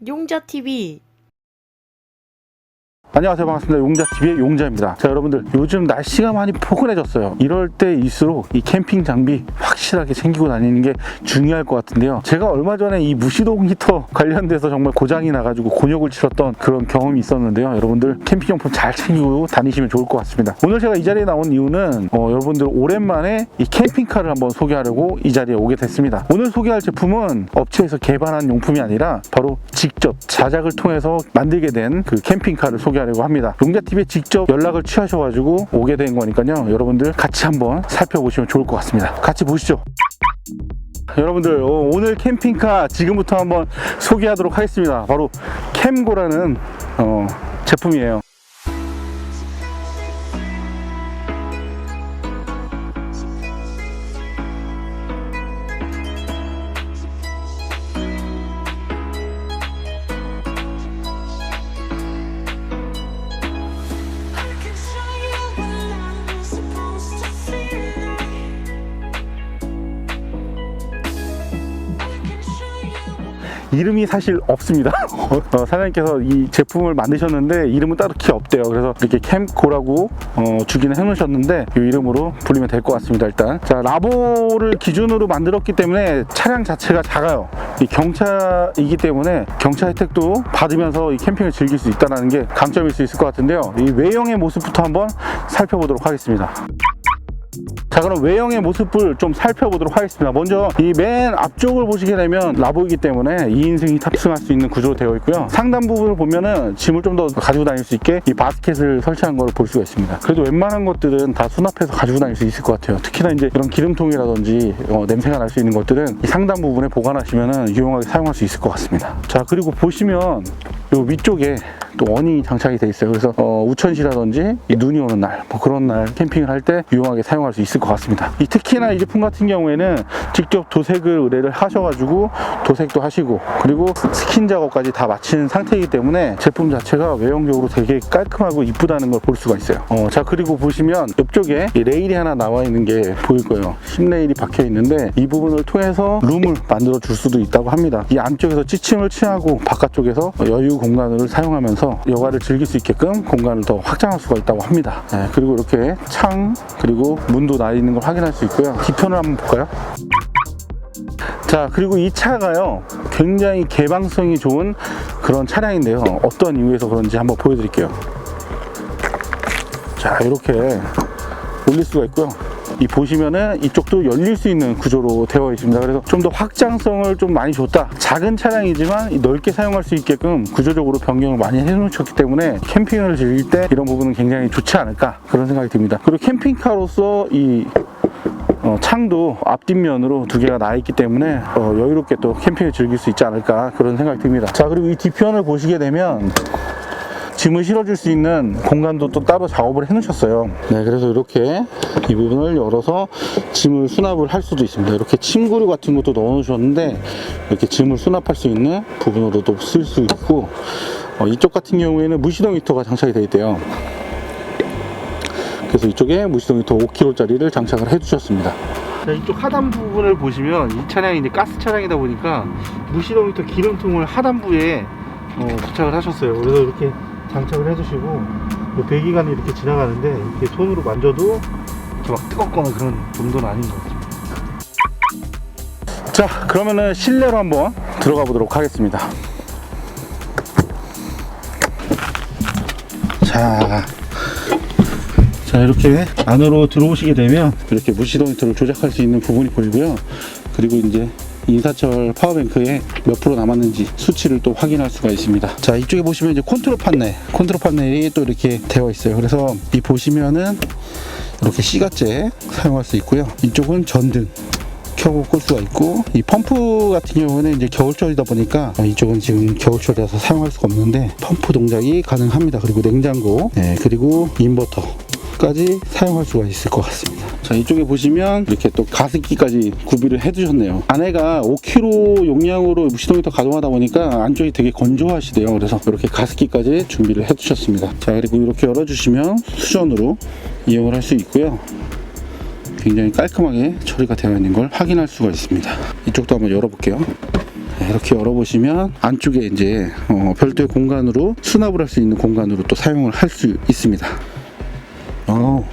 용자TV 안녕하세요. 반갑습니다. 용자TV의 용자입니다. 자 여러분들 요즘 날씨가 많이 포근해졌어요. 이럴 때일수록 이 캠핑 장비 확실하게 챙기고 다니는 게 중요할 것 같은데요. 제가 얼마 전에 이 무시동 히터 관련돼서 정말 고장이 나가지고 곤욕을 치렀던 그런 경험이 있었는데요. 여러분들 캠핑용품 잘 챙기고 다니시면 좋을 것 같습니다. 오늘 제가 이 자리에 나온 이유는 어, 여러분들 오랜만에 이 캠핑카를 한번 소개하려고 이 자리에 오게 됐습니다. 오늘 소개할 제품은 업체에서 개발한 용품이 아니라 바로 직접 자작을 통해서 만들게 된 그 캠핑카를 소개 하려고 합니다. 용자TV에 직접 연락을 취하셔가지고 오게 된 거니까요. 여러분들 같이 한번 살펴보시면 좋을 것 같습니다. 같이 보시죠. 여러분들 어, 오늘 캠핑카 지금부터 한번 소개하도록 하겠습니다. 바로 캠고라는 어, 제품이에요. 이름이 사실 없습니다. 어, 사장님께서 이 제품을 만드셨는데 이름은 딱히 없대요. 그래서 이렇게 캠코라고 어, 주기는 해놓으셨는데 이 이름으로 불리면 될 것 같습니다. 일단 자 라보를 기준으로 만들었기 때문에 차량 자체가 작아요. 이 경차이기 때문에 경차 혜택도 받으면서 이 캠핑을 즐길 수 있다는 게 강점일 수 있을 것 같은데요. 이 외형의 모습부터 한번 살펴보도록 하겠습니다. 자 그럼 외형의 모습을 좀 살펴보도록 하겠습니다. 먼저 이 맨 앞쪽을 보시게 되면 라보이기 때문에 2인승이 탑승할 수 있는 구조로 되어 있고요. 상단 부분을 보면은 짐을 좀 더 가지고 다닐 수 있게 이 바스켓을 설치한 걸 볼 수가 있습니다. 그래도 웬만한 것들은 다 수납해서 가지고 다닐 수 있을 것 같아요. 특히나 이제 이런 기름통이라든지 어, 냄새가 날 수 있는 것들은 이 상단 부분에 보관하시면은 유용하게 사용할 수 있을 것 같습니다. 자 그리고 보시면 요 위쪽에 또 원이 장착이 돼 있어요. 그래서 어, 우천시라든지 이 눈이 오는 날, 뭐 그런 날 캠핑을 할 때 유용하게 사용할 수 있을 것 같습니다. 이 특히나 이 제품 같은 경우에는 직접 도색을 의뢰를 하셔가지고 도색도 하시고 그리고 스킨 작업까지 다 마친 상태이기 때문에 제품 자체가 외형적으로 되게 깔끔하고 이쁘다는 걸 볼 수가 있어요. 어, 자 그리고 보시면 옆쪽에 이 레일이 하나 나와 있는 게 보일 거예요. 10레일이 박혀 있는데 이 부분을 통해서 룸을 만들어 줄 수도 있다고 합니다. 이 안쪽에서 찌침을 취하고 바깥쪽에서 여유 공간을 사용하면서 여가를 즐길 수 있게끔 공간을 더 확장할 수가 있다고 합니다. 네, 그리고 이렇게 창 그리고 문도 나 있는 걸 확인할 수 있고요. 뒤편을 한번 볼까요? 자 그리고 이 차가요 굉장히 개방성이 좋은 그런 차량인데요 어떤 이유에서 그런지 한번 보여드릴게요 자 이렇게 올릴 수가 있고요 이 보시면은 이쪽도 열릴 수 있는 구조로 되어 있습니다. 그래서 좀 더 확장성을 좀 많이 줬다. 작은 차량이지만 이 넓게 사용할 수 있게끔 구조적으로 변경을 많이 해놓으셨기 때문에 캠핑을 즐길 때 이런 부분은 굉장히 좋지 않을까 그런 생각이 듭니다. 그리고 캠핑카로서 이 어, 창도 앞뒷면으로 두 개가 나 있기 때문에 어, 여유롭게 또 캠핑을 즐길 수 있지 않을까 그런 생각이 듭니다. 자 그리고 이 뒤편을 보시게 되면 짐을 실어줄 수 있는 공간도 또 따로 작업을 해놓으셨어요. 네, 그래서 이렇게 이 부분을 열어서 짐을 수납을 할 수도 있습니다. 이렇게 침구류 같은 것도 넣어놓으셨는데 이렇게 짐을 수납할 수 있는 부분으로도 쓸 수 있고 어, 이쪽 같은 경우에는 무시동 히터가 장착이 되어 있대요. 그래서 이쪽에 무시동 히터 5kg짜리를 장착을 해주셨습니다. 자, 이쪽 하단 부분을 보시면 이 차량이 이제 가스 차량이다 보니까 무시동 히터 기름통을 하단부에 어, 부착을 하셨어요. 그래서 이렇게 장착을 해주시고 요 배기관이 이렇게 지나가는데 이렇게 손으로 만져도 이렇게 막 뜨겁거나 그런 정도는 아닌 것 같습니다. 자, 그러면은 실내로 한번 들어가 보도록 하겠습니다. 자, 자 이렇게 안으로 들어오시게 되면 이렇게 무시동 히터를 조작할 수 있는 부분이 보이고요 그리고 이제 인사철 파워뱅크에 몇 프로 남았는지 수치를 또 확인할 수가 있습니다. 자 이쪽에 보시면 이제 컨트롤 판넬 컨트롤 판넬이 또 이렇게 되어 있어요. 그래서 이 보시면은 이렇게 C가째 사용할 수 있고요. 이쪽은 전등 켜고 끌 수가 있고 이 펌프 같은 경우는 이제 겨울철이다 보니까 어, 이쪽은 지금 겨울철이라서 사용할 수가 없는데 펌프 동작이 가능합니다. 그리고 냉장고 네, 그리고 인버터 까지 사용할 수가 있을 것 같습니다. 자 이쪽에 보시면 이렇게 또 가습기까지 구비를 해두셨네요. 안에가 5kg 용량으로 무시동히터 가동하다 보니까 안쪽이 되게 건조하시대요. 그래서 이렇게 가습기까지 준비를 해두셨습니다. 자 그리고 이렇게 열어주시면 수전으로 이용을 할 수 있고요. 굉장히 깔끔하게 처리가 되어 있는 걸 확인할 수가 있습니다. 이쪽도 한번 열어볼게요. 네, 이렇게 열어보시면 안쪽에 이제 어, 별도의 공간으로 수납을 할 수 있는 공간으로 또 사용을 할 수 있습니다. 어,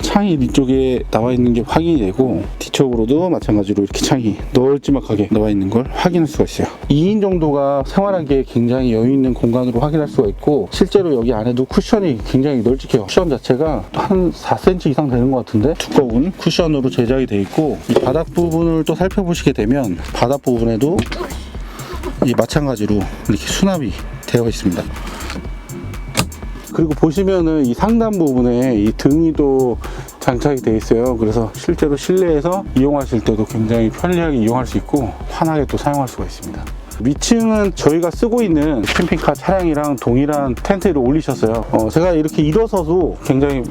창이 뒤쪽에 나와 있는 게 확인이 되고 뒤쪽으로도 마찬가지로 이렇게 창이 널찍하게 나와 있는 걸 확인할 수가 있어요. 2인 정도가 생활하기에 굉장히 여유 있는 공간으로 확인할 수가 있고 실제로 여기 안에도 쿠션이 굉장히 널찍해요. 쿠션 자체가 한 4cm 이상 되는 것 같은데 두꺼운 쿠션으로 제작이 되어 있고 이 바닥 부분을 또 살펴보시게 되면 바닥 부분에도 이 마찬가지로 이렇게 수납이 되어 있습니다 그리고 보시면은 이 상단 부분에 이 등이 또 장착이 되어 있어요. 그래서 실제로 실내에서 이용하실 때도 굉장히 편리하게 이용할 수 있고 환하게 또 사용할 수가 있습니다. 위층은 저희가 쓰고 있는 캠핑카 차량이랑 동일한 텐트를 올리셨어요. 어, 제가 이렇게 일어서도 굉장히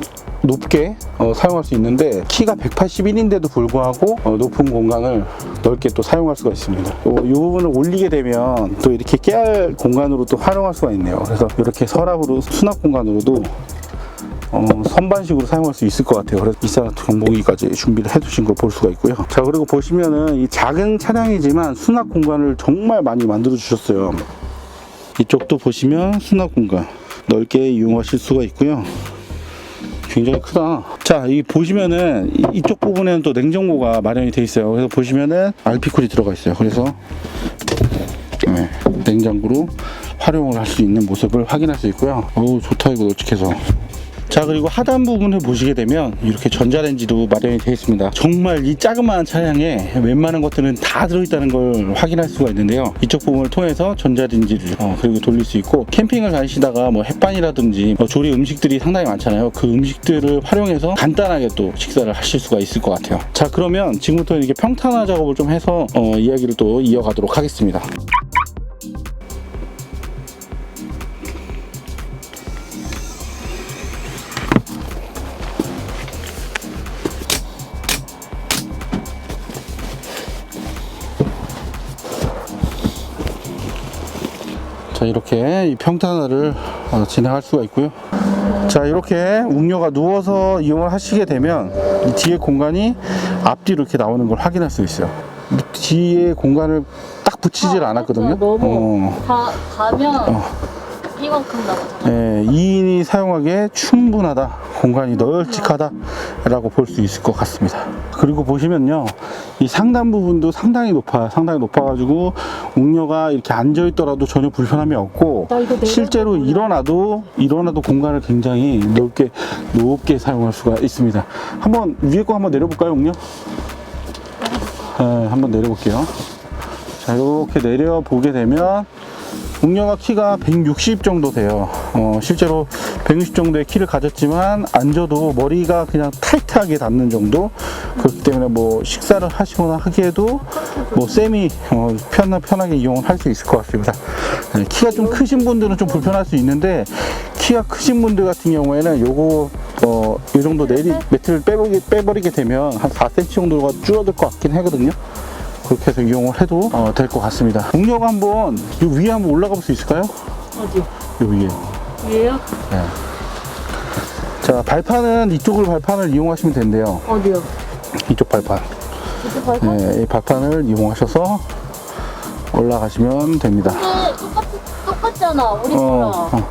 높게 어, 사용할 수 있는데 키가 181인데도 불구하고 어, 높은 공간을 넓게 또 사용할 수가 있습니다. 또이 부분을 올리게 되면 또 이렇게 깨알 공간으로 또 활용할 수가 있네요. 그래서 이렇게 서랍으로 수납 공간으로도 어, 선반식으로 사용할 수 있을 것 같아요. 그래서 이사라트 경보기까지 준비를 해두신 걸 볼 수가 있고요. 자 그리고 보시면은 이 작은 차량이지만 수납 공간을 정말 많이 만들어 주셨어요. 이쪽도 보시면 수납 공간 넓게 이용하실 수가 있고요. 굉장히 크다. 자, 이 보시면은 이- 이쪽 부분에는 또 냉장고가 마련이 되어 있어요. 그래서 보시면은 알피콜이 들어가 있어요. 그래서 네, 냉장고로 활용을 할 수 있는 모습을 확인할 수 있고요. 어우, 좋다 이거 널찍해서. 자 그리고 하단 부분을 보시게 되면 이렇게 전자레인지도 마련이 되어 있습니다. 정말 이 자그마한 차량에 웬만한 것들은 다 들어있다는 걸 확인할 수가 있는데요. 이쪽 부분을 통해서 전자레인지를 어, 그리고 돌릴 수 있고 캠핑을 다니시다가 뭐 햇반이라든지 뭐 조리 음식들이 상당히 많잖아요. 그 음식들을 활용해서 간단하게 또 식사를 하실 수가 있을 것 같아요. 자 그러면 지금부터 이렇게 평탄화 작업을 좀 해서 어, 이야기를 또 이어가도록 하겠습니다 자 이렇게 이 평탄화를 어, 진행할 수가 있고요. 자 이렇게 웅녀가 누워서 이용을 하시게 되면 이 뒤에 공간이 앞뒤로 이렇게 나오는 걸 확인할 수 있어요. 이 뒤에 공간을 딱 붙이질 않았거든요. 너무 어, 가, 가면 이만큼 나오잖아. 예, 2인이 사용하기에 충분하다. 공간이 널찍하다 라고 볼 수 있을 것 같습니다. 그리고 보시면요 이 상단 부분도 상당히 높아요 상당히 높아가지고 웅녀가 이렇게 앉아 있더라도 전혀 불편함이 없고 실제로 일어나도 일어나도 공간을 굉장히 넓게 높게 사용할 수가 있습니다 한번 위에 거 한번 내려볼까요 웅녀? 네, 한번 내려볼게요 자 이렇게 내려 보게 되면 웅녀가 키가 160 정도 돼요. 어, 실제로 160 정도의 키를 가졌지만 앉아도 머리가 그냥 타이트하게 닿는 정도. 그렇기 때문에 뭐 식사를 하시거나 하기에도 뭐 쌤이 어, 편, 편하게 이용을 할 수 있을 것 같습니다. 네, 키가 좀 크신 분들은 좀 불편할 수 있는데 키가 크신 분들 같은 경우에는 요거 어, 요 정도 내리 매트를 빼버리게, 빼버리게 되면 한 4cm 정도가 줄어들 것 같긴 하거든요. 그렇게 해서 이용을 해도 어, 될 것 같습니다. 동료가 한번 이 위에 한번 올라가 볼 수 있을까요? 어디? 요 위에. 위에요? 자, 발판은 이쪽을 발판을 이용하시면 된대요. 어디요? 이쪽 발판. 이렇게 발판? 네, 이 발판을 이용하셔서 올라가시면 됩니다. 근데 똑같, 똑같잖아. 우리 어, 거랑. 어.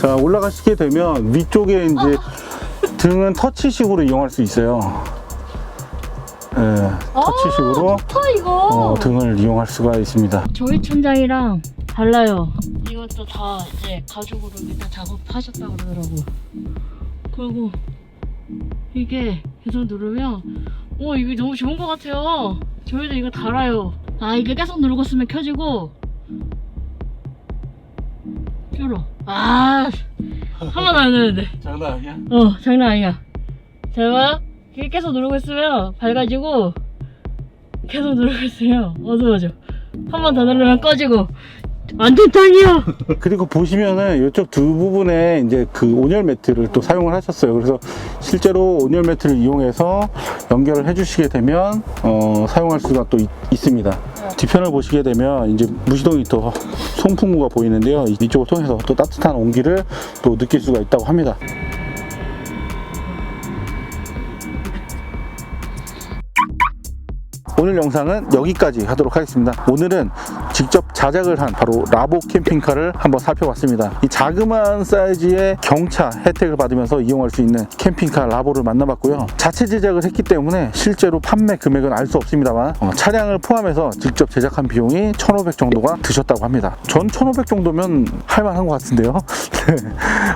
자, 올라가시게 되면 위쪽에 이제 등은 터치식으로 이용할 수 있어요. 네, 터치식으로 아, 좋다 이거. 어, 등을 이용할 수가 있습니다. 저희 천장이랑 달라요. 이것도 다 이제 가죽으로 일단 작업하셨다 그러더라고. 그리고 이게 계속 누르면 오 이게 너무 좋은 것 같아요. 저희도 이거 달아요. 아 이게 계속 누르고 쓰면 켜지고 쫄어. 아 한번 안 되는데. 장난 아니야? 어 장난 아니야. 제가 이게 계속 누르고 있으면 밝아지고 계속 누르고 있으면 어두워져. 한 번 더 누르면 꺼지고 완전 짱이야. 그리고 보시면은 이쪽 두 부분에 이제 그 온열 매트를 또 사용을 하셨어요. 그래서 실제로 온열 매트를 이용해서 연결을 해주시게 되면 어, 사용할 수가 또 있, 있습니다. 뒤편을 보시게 되면 이제 무시동이 또 송풍구가 보이는데요. 이쪽을 통해서 또 따뜻한 온기를 또 느낄 수가 있다고 합니다. 오늘 영상은 여기까지 하도록 하겠습니다. 오늘은 직접 자작을 한 바로 라보 캠핑카를 한번 살펴봤습니다. 이 자그마한 사이즈의 경차 혜택을 받으면서 이용할 수 있는 캠핑카 라보를 만나봤고요. 자체 제작을 했기 때문에 실제로 판매 금액은 알 수 없습니다만 어, 차량을 포함해서 직접 제작한 비용이 1,500 정도가 드셨다고 합니다. 전 1,500 정도면 할만한 것 같은데요. 네.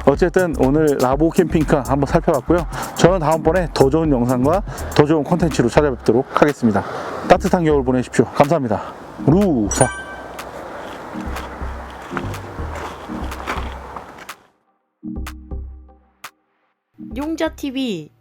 어쨌든 오늘 라보 캠핑카 한번 살펴봤고요. 저는 다음번에 더 좋은 영상과 더 좋은 콘텐츠로 찾아뵙도록 하겠습니다. 따뜻한 겨울 보내십시오. 감사합니다. 루사. 용자TV